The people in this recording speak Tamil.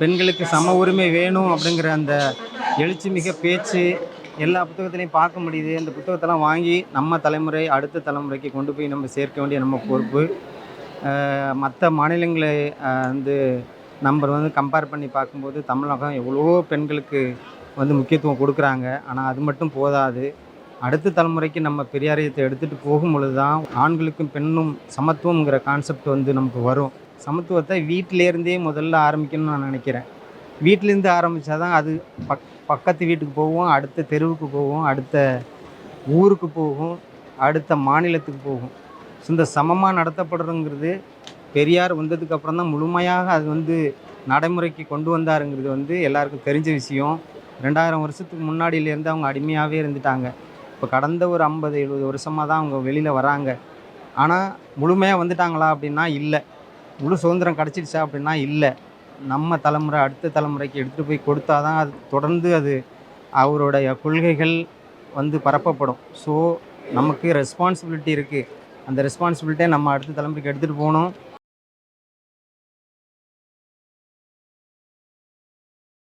பெண்களுக்கு சம உரிமை வேணும் அப்படிங்கிற அந்த எழுச்சி மிக பேச்சு எல்லா புத்தகத்திலையும் பார்க்க முடியுது. அந்த புத்தகத்தெல்லாம் வாங்கி நம்ம தலைமுறை அடுத்த தலைமுறைக்கு கொண்டு போய் நம்ம சேர்க்க வேண்டிய நம்ம பொறுப்பு. மற்ற மாநிலங்களை வந்து நம்ம வந்து கம்பேர் பண்ணி பார்க்கும்போது தமிழகம் எவ்வளவோ பெண்களுக்கு வந்து முக்கியத்துவம் கொடுக்குறாங்க. ஆனால் அது மட்டும் போதாது. அடுத்த தலைமுறைக்கு நம்ம பெரியாரியத்தை எடுத்துகிட்டு போகும் பொழுது தான் ஆண்களுக்கும் பெண்ணும் சமத்துவங்கிற கான்செப்ட் வந்து நமக்கு வரும். சமத்துவத்தை வீட்டிலேருந்தே முதல்ல ஆரம்பிக்கணும்னு நான் நினைக்கிறேன். வீட்டிலேருந்து ஆரம்பித்தா தான் அது பக் பக்கத்து வீட்டுக்கு போகும் அடுத்த தெருவுக்கு போகும் அடுத்த ஊருக்கு போகும் அடுத்த மாநிலத்துக்கு போகும். ஸோ இந்த சமமாக நடத்தப்படுறங்கிறது பெரியார் வந்ததுக்கு அப்புறம் தான் முழுமையாக அது வந்து நடைமுறைக்கு கொண்டு வந்தாருங்கிறது வந்து எல்லாருக்கும் தெரிஞ்ச விஷயம். ரெண்டாயிரம் வருஷத்துக்கு முன்னாடியிலேருந்து அவங்க அடிமையாகவே இருந்துட்டாங்க. இப்போ கடந்த ஒரு ஐம்பது எழுபது வருஷமாக தான் அவங்க வெளியில் வராங்க. ஆனால் முழுமையாக வந்துட்டாங்களா அப்படின்னா இல்லை. முழு சுதந்திரம் கிடச்சிடுச்சா அப்படின்னா இல்லை. நம்ம தலைமுறை அடுத்த தலைமுறைக்கு எடுத்துகிட்டு போய் கொடுத்தா தான் அது தொடர்ந்து அது அவருடைய கொள்கைகள் வந்து பரப்பப்படும். ஸோ நமக்கு ரெஸ்பான்சிபிலிட்டி இருக்குது அந்த ரெஸ்பான்சிபிலிட்டியை நம்ம அடுத்த தலைமுறைக்கு எடுத்துகிட்டு போகணும்.